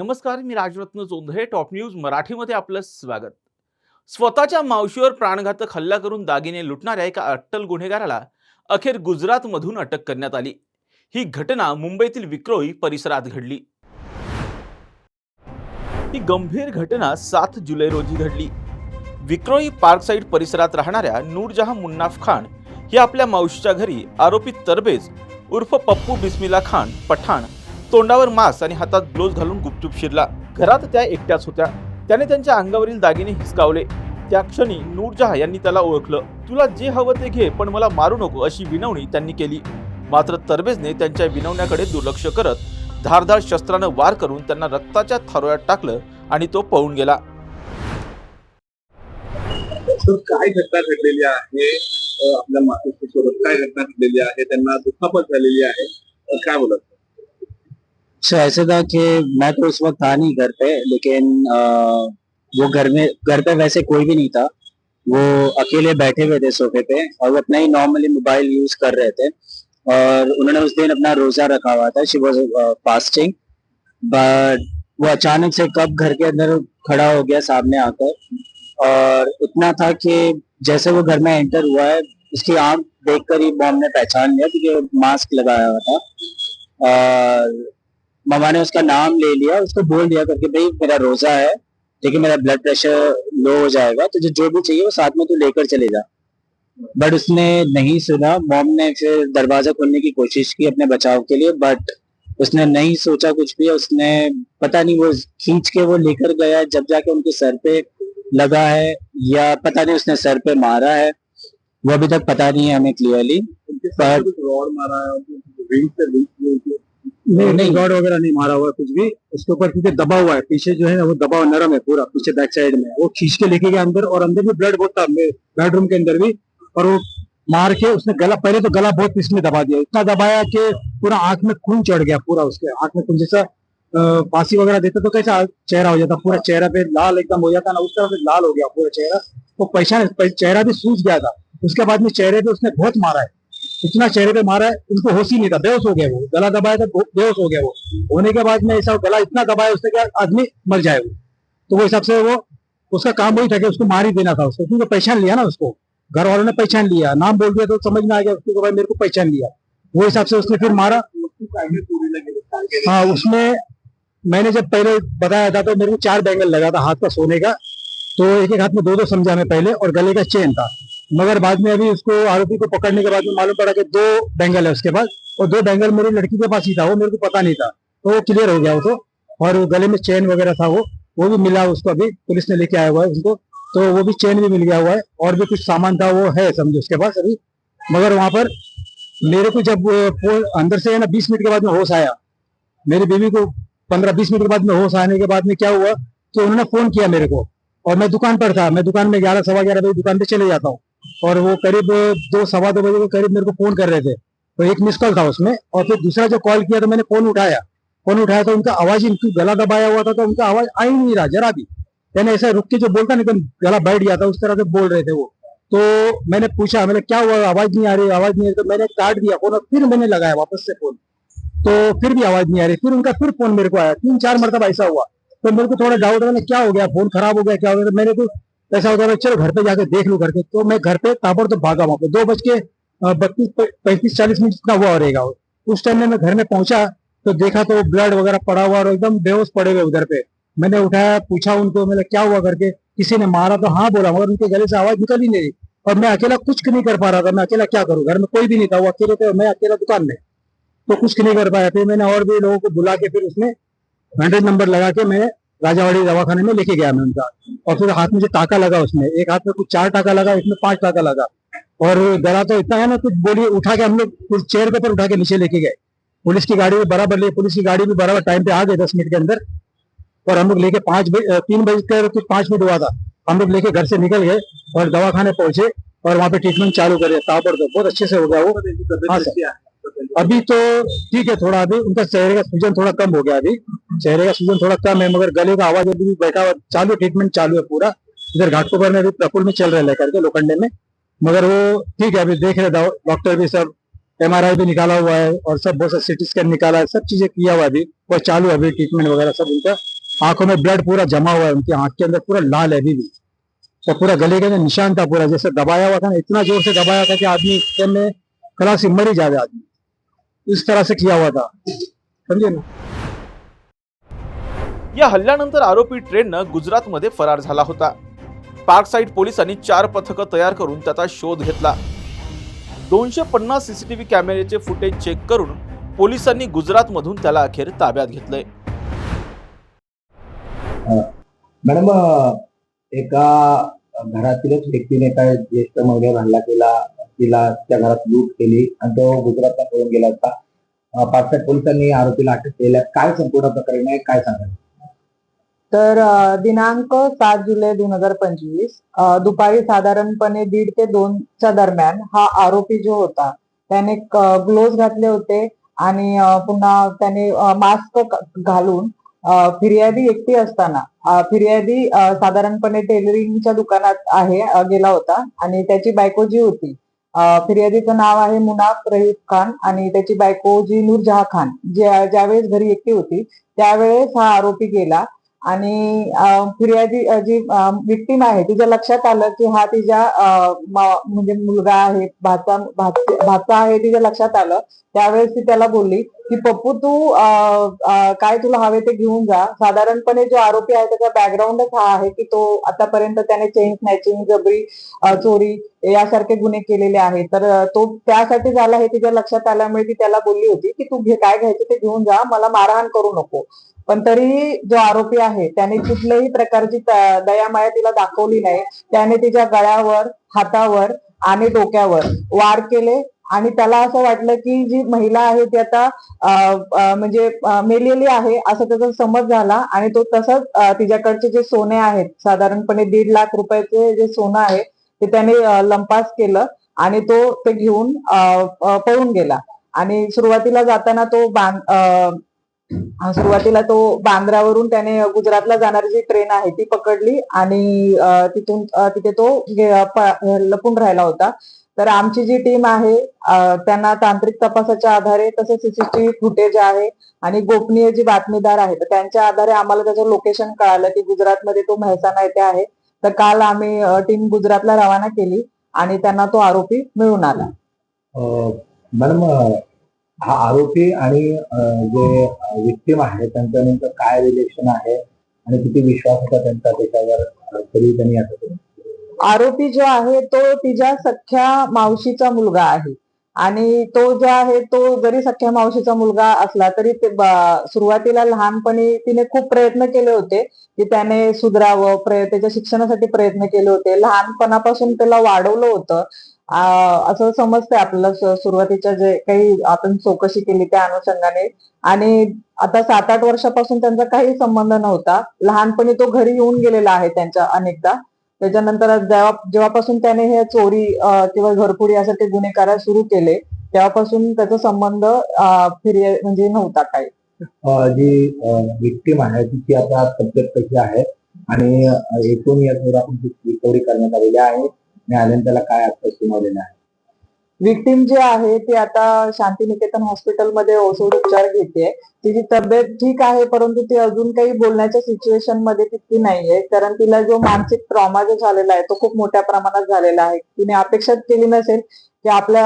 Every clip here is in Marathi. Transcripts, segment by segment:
नमस्कार मी राजरत्न जोंधळे टॉप न्यूज मराठीमध्ये आपलं स्वागत. स्वतःच्या मावशीवर प्राणघातक हल्ला करून दागिने लुटणाऱ्या एका अट्टल गुन्हेगाराला अखेर गुजरातमधून अटक करण्यात आली. ही घटना मुंबईतील विक्रोळी परिसरात घडली. ही गंभीर घटना सात जुलै रोजी घडली. विक्रोळी पार्कसाईड परिसरात राहणाऱ्या नूरजहां मुन्नाफ खान ही आपल्या मावशीच्या घरी आरोपी तरबेज उर्फ पप्पू बिस्मिला खान पठाण तोंडावर मास्क आणि हातात ग्लोव्ह घालून गुपचूप शिरला. घरात त्या एकट्याच होत्या. त्याने त्यांच्या अंगावरील दागिने हिसकावले. त्या क्षणी नूरजहा यांनी त्याला ओळखलं. तुला जे हवं ते घे पण मला मारू नको अशी विनवणी त्यांनी केली. मात्र तरबेजने त्यांच्या विनवण्याकडे दुर्लक्ष करत धारधार शस्त्रानं वार करून त्यांना रक्ताच्या थारोळ्यात टाकलं आणि तो पळून गेला. काय घटना घडलेली आहे? आपल्या मातोश्रीसोबत काय घटना घडलेली आहे? त्यांना दुखापत झालेली आहे? काय बोलत? सो ऐसे था कि मैं तो उस वक्त था नहीं घर पे लेकिन अ, वो घर में घर पे वैसे कोई भी नहीं था। वो अकेले बैठे हुए थे सोफे पे और वो अपना ही नॉर्मली मोबाइल यूज़ कर रहे थे। और उन्होंने उस दिन अपना रोजा रखा हुआ था शी वॉज़ फास्टिंग बट वो अचानक से कब घर के अंदर खड़ा हो गया सामने आकर और इतना था कि जैसे वो घर में एंटर हुआ है उसकी आँख देखकर ही बॉम ने पहचान लिया क्योंकि मास्क लगाया हुआ था। और मामा ने उसका नाम ले लिया उसको बोल दिया करके भाई मेरा रोजा है लेकिन मेरा ब्लड प्रेशर लो हो जाएगा तो जो भी चाहिए वो साथ में तू लेकर चले जा. बट उसने नहीं सुना। मॉम ने फिर दरवाज़ा खोलने की कोशिश की अपने बचाव के लिए बट उसने नहीं सोचा कुछ भी। उसने पता नहीं वो खींच के वो लेकर गया जब जाके उनके सर पे लगा है या पता नहीं उसने सर पे मारा है। वो अभी तक पता नहीं है हमें क्लियरली पर- कुछ मारा है नहीं, नहीं। रॉड वगैरह नहीं मारा हुआ है कुछ भी। उसके ऊपर क्योंकि दबा हुआ है पीछे जो है ना वो दबा हुआ नरम है पूरा पीछे बैक साइड में। वो खींच के लेके गया अंदर और अंदर भी ब्लड बहुत था बेडरूम के अंदर भी। और वो मार के उसने गला पहले तो गला बहुत इसमें दबा दिया। इतना दबाया कि पूरा आँख में खून चढ़ गया पूरा उसके। आँख में खून जैसा फांसी वगैरह देते तो कैसा चेहरा हो जाता पूरा चेहरा पे लाल एकदम हो जाता ना उस तरह से लाल हो गया पूरा चेहरा। तो पहचान पह- चेहरा भी सूज गया था। उसके बाद में चेहरे पे उसने बहुत मारा है। इतना चेहरे पे मारा है उनको होश ही नहीं था। बेहोश हो गया वो। गला दबाया था बेहोश हो गया वो। होने के बाद में ऐसा गला इतना दबाया उसने क्या आदमी मर जाए वो। तो वो हिसाब से वो, उसका काम वही था कि उसको मार ही देना था उसको। क्योंकि पहचान लिया ना उसको। घर वालों ने पहचान लिया। नाम बोल दिया तो समझ में आ गया उसको भाई मेरे को पहचान लिया। वो हिसाब से उसने फिर मारा? हाँ उसमें मैंने जब पहले बताया था तो मेरे को चार बैंगल लगा था हाथ का सोने का। तो एक एक हाथ में दो दो समझा मैं पहले और गले का चेन था। मगर बाद में अभी उसको आरोपी को पकड़ने के बाद में मालूम पड़ा कि दो बैंगल है उसके पास और दो बैंगल मेरी लड़की के पास ही था, वो मेरे को पता नहीं था। तो वो क्लियर हो गया वो तो। और वो गले में चेन वगैरह था वो वो भी मिला उसको अभी, पुलिस ने लेके आया हुआ है उसको। तो वो भी चेन भी मिल गया हुआ है और भी कुछ सामान था वो है समझो उसके पास अभी। मगर वहाँ पर मेरे को जब अंदर से है ना, बीस मिनट के बाद में होश आया। मेरी बीवी को पंद्रह बीस मिनट के बाद में होश आने के बाद में क्या हुआ कि उन्होंने फ़ोन किया मेरे को। और मैं दुकान पर था, मैं दुकान में ग्यारह, सवा ग्यारह बजे दुकान पे चले जाता हूँ। और वो करीब दो, सवा दो बजे के करीब मेरे को फ़ोन कर रहे थे। तो एक मिस कॉल था उसमें और फिर दूसरा जो कॉल किया तो मैंने फ़ोन उठाया। फ़ोन उठाया तो उनका आवाज़ ही गला दबाया हुआ था तो उनका आवाज़ आ ही नहीं रहा, जरा भी। यानी ऐसा रुक के जो बोलता ना एकदम गला बैठ गया था, उस तरह से बोल रहे थे वो। तो मैंने पूछा, मैंने क्या हुआ, आवाज़ नहीं आ रही, आवाज़ नहीं आ रही। तो मैंने काट दिया फ़ोन और फिर मैंने लगाया वापस से फ़ोन। तो फिर भी आवाज़ नहीं आ रही। फिर उनका फिर फ़ोन मेरे को आया। तीन, चार मरतब ऐसा हुआ। तो मेरे को थोड़ा डाउट मैंने क्या हो गया? फ़ोन खराब हो गया, क्या हो गया? तो मैंने तो ऐसा होता है चलो घर पे जाके देख लूँ करके। तो मैं घर पे ताबड़ तो भागा वहाँ पे। दो बज के बत्तीस पैंतीस, चालीस मिनट इतना हुआ रहेगा। उस टाइम में मैं घर में पहुँचा तो देखा तो ब्लड वगैरह पड़ा हुआ और एकदम बेहोश पड़े हुए उधर पे। मैंने उठाया, पूछा उनको, मैंने क्या हुआ करके, किसी ने मारा तो हाँ बोला, मगर उनके गले से आवाज़ निकल ही नहीं। और मैं अकेला कुछ नहीं कर पा रहा था, मैं अकेला क्या करूँ? घर में कोई भी नहीं था, वो अकेले थे, मैं अकेला दुकान में। तो कुछ नहीं कर पाया। फिर मैंने और भी लोगों को बुला के फिर उसमें हंड्रेड नंबर लगा के मैं राजावाड़ी दवाखाने में लेके गया मैं उनका। और फिर हाथ में जो टाका लगा उसमें एक हाथ में कुछ चार टाका लगा इसमें पाँच टाका लगा। और गला तो इतना है ना कुछ बोलिए उठा के हम लोग कुछ चेयर के ऊपर उठा के नीचे लेके गए। पुलिस की गाड़ी भी बराबर ले पुलिस की गाड़ी भी बराबर टाइम पे आ गई दस मिनट के अंदर। और हम लोग लेके पाँच बजे तीन बजे कर कुछ पाँच मिनट हुआ था। हम लोग लेके घर से निकल गए और दवाखाने पहुँचे और वहाँ पे ट्रीटमेंट चालू करे। ताबड़ तो बहुत अच्छे से हो गया वो। हाँ, अभी तो ठीक है थोड़ा अभी उनका चेहरे का सूजन थोड़ा कम हो गया अभी। चेहरे का सूजन थोड़ा कम है, मगर गले का आवाज़ अभी बैठा हुआ, चालू ट्रीटमेंट चालू है पूरा। इधर घाटकोपर में अभी प्रफुल में चल रहे लेकर के लोखंडे में। मगर वो ठीक है, अभी देख रहे डॉक्टर भी सब एमआरआई भी निकाला हुआ है और सब बहुत सा सिटी स्कैन निकाला है, सब चीज़ें किया हुआ अभी। और चालू अभी ट्रीटमेंट वगैरह सब उनका। आँखों में ब्लड पूरा जमा हुआ है उनकी, आँख के अंदर पूरा लाल है अभी भी। और पूरा गले के अंदर निशान था पूरा, जैसे दबाया हुआ था ना, इतना ज़ोर से दबाया था कि आदमी में कला से मर जावे आदमी। इस तरह से किया हुआ था। समझे ना? या हल्ल्यानंतर आरोपी ट्रेननं गुजरातमध्ये फरार झाला होता. पार्क साईड पोलिसांनी चार पथकं तयार करून त्याचा शोध घेतला. दोनशे पन्नास सीसीटीव्ही कॅमेऱ्याचे फुटेज चेक करून पोलिसांनी गुजरातमधून त्याला अखेर ताब्यात घेतलंय. हो. मॅडम एका घरातीलच व्यक्तीने काय ज्येष्ठ महिलेवर हल्ला केला. तिला त्या घरात लूट केली आणि तो गुजरातला पळून गेला होता. पाचसाठ पोलिसांनी आरोपीला अटक केल्या काय संपूर्ण प्रकरण आहे? काय सांगाल? तर दिनांक सात जुलै दोन हजार पंचवीस दुपारी साधारणपणे दीड ते दोनच्या दरम्यान हा आरोपी जो होता त्याने ग्लोव्ह घातले होते आणि पुन्हा त्याने मास्क घालून फिर्यादी एकटी असताना फिर्यादी साधारणपणे टेलरिंगच्या दुकानात आहे गेला होता आणि त्याची बायको जी होती फिर्यादीचं नाव आहे मुनाफ रहीफ खान आणि त्याची बायको जी नूरजहा खान ज्या ज्यावेळेस घरी एकटी होती त्यावेळेस हा आरोपी गेला आणि फिर्यादी जी विक्टीम आहे तिच्या लक्षात आलं की हा तिच्या म्हणजे मुलगा आहे भाचा भाचा आहे तिच्या लक्षात आलं. त्यावेळेस ती त्याला बोलली की पप्पू तू काय तुला हवे ते घेऊन जा. साधारणपणे जो आरोपी आहे त्याचा बॅकग्राऊंडच हा आहे की तो आतापर्यंत त्याने चेन स्नॅचिंग जबरी चोरी यासारखे गुन्हे केलेले आहेत. तर तो त्यासाठी झाला हे तिच्या लक्षात आल्यामुळे ती त्याला बोलली होती की तू घे काय घ्यायचं ते घेऊन जा. मला मारहाण करू नको. पण तरी जो आरोपी आहे त्याने कुठल्याही प्रकारची दयामाया तिला दाखवली नाही. त्याने तिच्या गळ्यावर हातावर आणि डोक्यावर वार केले आणि त्याला असं वाटलं की जी महिला आहे ती आता म्हणजे मेलेली आहे असं त्याचा समज झाला आणि तो तसंच तिच्याकडचे जे सोने आहेत साधारणपणे दीड लाख रुपयाचे जे सोनं आहे ते त्याने लंपास केलं आणि तो ते घेऊन पळून गेला. आणि सुरुवातीला जाताना तो बांध अ, सुरुवातीला तो बांद्रावरून त्याने गुजरातला जाणारी जी ट्रेन आहे ती पकडली आणि तिथून तिथे तो लपून राहिला होता. तर आमची जी टीम आहे त्यांना तांत्रिक तपासाच्या आधारे तसेच सीसीटीव्ही फुटेज आहे आणि गोपनीय जी बातमीदार आहेत तर त्यांच्या आधारे आम्हाला त्याचं लोकेशन कळालं की गुजरातमध्ये तो मेहसाणा येथे आहे. तर काल आम्ही टीम गुजरातला रवाना केली आणि त्यांना तो आरोपी मिळून आला. मॅडम हा आरोपी आणि जे विक्टीम आहे त्यांचं नेमकं काय रिलेशन आहे आणि किती विश्वास होता त्यांचा त्याच्यावर तरी त्यांनी असं केलं आरोपी जो आहे तो तिच्या सख्या मावशीचा मुलगा आहे. आणि तो जो आहे तो जरी सख्या मावशीचा मुलगा असला तरी ते सुरुवातीला लहानपणी तिने खूप प्रयत्न केले होते की त्याने सुधरावं त्याच्या शिक्षणासाठी प्रयत्न केले होते. लहानपणापासून त्याला वाढवलं होतं. असं समजतंय आपल्याला सुरुवातीच्या जे काही आपण चौकशी केली त्या अनुषंगाने. आणि आता सात आठ वर्षापासून त्यांचा काही संबंध नव्हता. लहानपणी तो घरी येऊन गेलेला आहे त्यांच्या अनेकदा. त्याच्यानंतर जेव्हा जेव्हापासून त्याने हे चोरी किंवा घरफोडी यासारखे गुन्हे करायला सुरू केले तेव्हापासून त्याचा संबंध अ, म्हणजे नव्हता काही. जी विक्टीम आहे तिची आता तब्येत कशी आहे आणि एकूण याच्यावर आपण रिकव्हरी करण्यात आलेली आहे. न्यायालयाने त्याला काय आता सुनावलेलं आहे? विक्टीम जे आहे ती आता शांतिनिकेतन हॉस्पिटलमध्ये औषध उपचार घेते तिची तब्येत ठीक आहे परंतु ती अजून काही बोलण्याच्या सिच्युएशनमध्ये तितकी नाहीये. कारण तिला जो मानसिक ट्रॉमा जो झालेला आहे तो खूप मोठ्या प्रमाणात झालेला आहे. तिने अपेक्षाच केली नसेल की आपल्या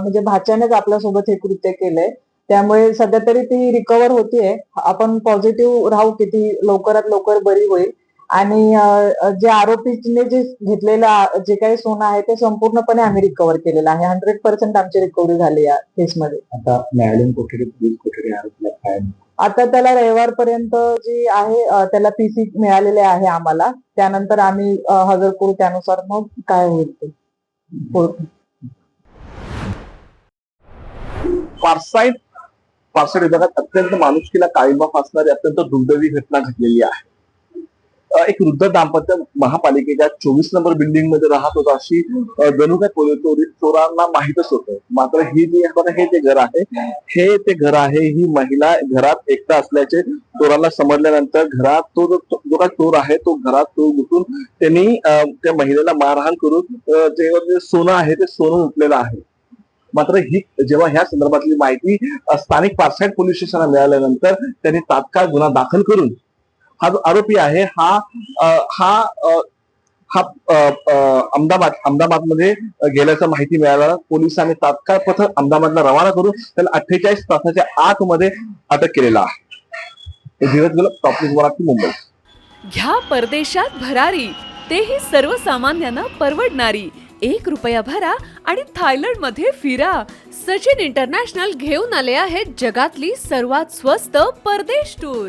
म्हणजे भाच्यानेच आपल्यासोबत हे कृत्य केलंय. त्यामुळे सध्या तरी ती रिकवर होतीये. आपण पॉझिटिव्ह राहू की ती लवकरात लवकर बरी होईल. आणि जे आरोपीने जे घेतलेलं जे काही सोनं आहे ते संपूर्णपणे आम्ही रिकव्हर केलेलं आहे. हंड्रेड पर्सेंट आमची रिकव्हरी झाली या केसमध्ये आता न्यायालयीन कोठडी पोलीस कोठडी आरोपीला काय? आता त्याला रविवारपर्यंत जी आहे त्याला पीसी मिळालेले आहे आम्हाला. त्यानंतर आम्ही हजर करू त्यानुसार मग काय होईल ते. कोर्ट पारसाईड पारसाईड विभागात अत्यंत माणुसकीला काळीमा फासणारी अत्यंत दुर्दैवी घटना घडलेली आहे. एक वृद्ध दाम्पत्य महापालिकेच्या चोवीस नंबर बिल्डिंगमध्ये राहत होता. अशी जणू काय चोरी चोरांना माहीतच होतं. मात्र ही जी आपण हे जे घर आहे हे ते घर आहे ही महिला घरात एकटा असल्याचे चोरांना समजल्यानंतर घरात तो जो जो काय चोर आहे तो घरात चोर घुसून त्यांनी त्या महिलेला मारहाण करून ते जे सोनं आहे ते सोनं उठलेलं आहे. मात्र ही जेव्हा ह्या संदर्भातली माहिती स्थानिक पारसाईड पोलीस स्टेशनला मिळाल्यानंतर त्यांनी तात्काळ गुन्हा दाखल करून हा जो आरोपी आहे. हा हा हा अहमदाबाद अहमदाबादमध्ये गेल्याचं माहिती मिळालं पोलिसांनी तात्काळ पथक अहमदाबादला रवाना करून त्याला अठ्ठेचाळीस तासाच्या आतमध्ये अटक केलेला आहे. Dheeraj top news Mumbai. घ्या परदेशात भरारी तेही सर्वसामान्यांना परवडणारी. एक रुपया भरा आणि थायलंडमध्ये फिरा. सचिन इंटरनॅशनल घेऊन आले आहेत जगातली सर्वात स्वस्त परदेश टूर.